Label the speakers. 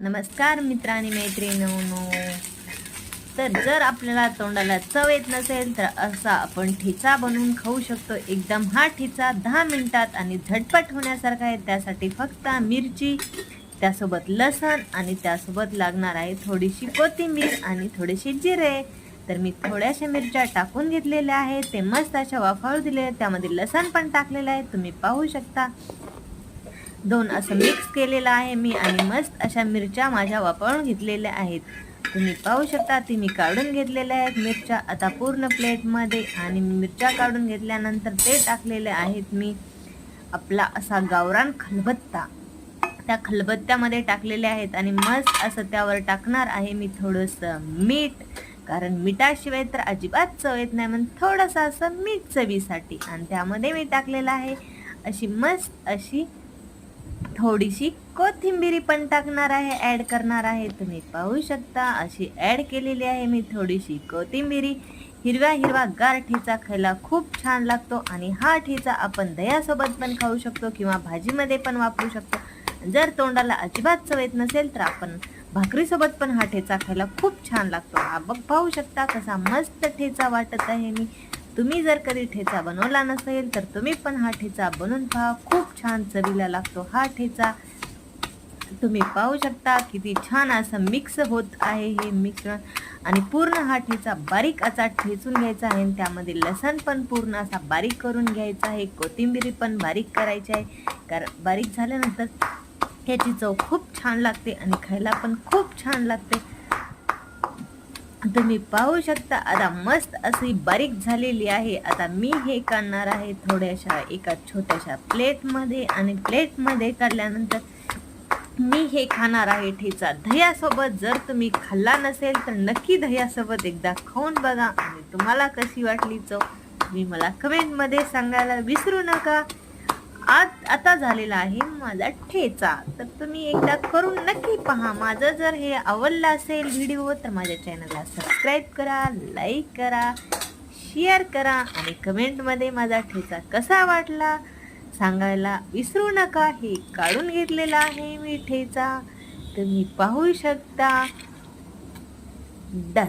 Speaker 1: नमस्कार मित्र आणि मैत्रिणींनो. तर जर आपल्याला तोंडाला चव येत नसेल तर असा आपण ठेचा बनवून खाऊ शकतो. एकदम हा ठेचा दहा मिनटात आणि झटपट होण्यासारखा आहे. त्यासाठी फक्त मिरची त्यासोबत लसण आणि त्यासोबत लागणार आहे थोडीशी कोथिंबीर आणि थोडेसे जिरे. तर मी थोड्याशा मिरच्या टाकून घेतलेल्या आहेत. ते मस्त अशा वाफाळू दिले त्यामध्ये लसण पण टाकलेलं आहे. तुम्ही पाहू शकता. दोन असं मिक्स केलेलं आहे मी आणि मस्त अशा मिरच्या माझ्या वापरून घेतलेल्या आहेत. तुम्ही पाहू शकता ती मी काढून घेतलेल्या आहेत. मिरच्या आता पूर्ण प्लेटमध्ये आणि मिरच्या काढून घेतल्यानंतर ते टाकलेले आहेत मी. आपला असा गावरान खलबत्ता. त्या खलबत्त्यामध्ये टाकलेले आहेत आणि मस्त असं त्यावर टाकणार आहे मी थोडंसं मीठ. कारण मिठाशिवाय तर अजिबात चव येत नाही म्हणून थोडंसं असं मीठ चवीसाठी. आणि त्यामध्ये मी टाकलेलं आहे अशी मस्त अशी थोडीशी कोथिंबिरी पण टाकणार आहे ॲड करणार आहे. तुम्ही पाहू शकता अशी ॲड केलेली आहे मी थोडीशी कोथिंबिरी. हिरव्या हिरवा गार ठेचा खायला खूप छान लागतो आणि हा ठेचा आपण दह्यासोबत पण खाऊ शकतो किंवा भाजीमध्ये पण वापरू शकतो. जर तोंडाला अजिबात चव येत नसेल तर आपण भाकरीसोबत पण हा ठेचा खायला खूप छान लागतो. हा बघ पाहू शकता कसा मस्त ठेचा वाटत आहे मी. तुम्ही जर कधी ठेचा बनवला नसेल तर तुम्ही पण हा ठेचा बनवून पहा. खूप छान चवीला लागतो हा ठेचा. तुम्ही पाहू शकता किती छान असं मिक्स होत आहे हे मिश्रण. आणि पूर्ण हा ठेचा बारीक असा ठेचून घ्यायचा आहे आणि त्यामध्ये लसण पण पूर्ण असा बारीक करून घ्यायचा आहे. कोथिंबिरी पण बारीक करायची आहे. कारण बारीक झाल्यानंतर ह्याची चव खूप छान लागते आणि खायला पण खूप छान लागते. तुम्ही पाहू शकता आता मस्त अशी बारीक झालेली आहे. आता मी हे काढणार आहे थोड्याशा एका छोट्याशा प्लेटमध्ये आणि प्लेटमध्ये काढल्यानंतर मी हे खाणार आहे ठेचा दह्यासोबत. जर तुम्ही खाल्ला नसेल तर नक्की दह्यासोबत एकदा खाऊन बघा. आणि तुम्हाला कशी वाटली चव तुम्ही मला कमेंटमध्ये सांगायला विसरू नका. आज आता झालेला आहे माझा ठेचा. तर तुम्ही एकदा करून नक्की पहा. माझं जर हे आवडलं असेल व्हिडिओ तर माझ्या चॅनलला सबस्क्राईब करा लाईक करा शेअर करा आणि कमेंटमध्ये माझा ठेचा कसा वाटला सांगायला विसरू नका. हे काढून घेतलेला आहे मी ठेचा. तुम्ही पाहू शकता. डन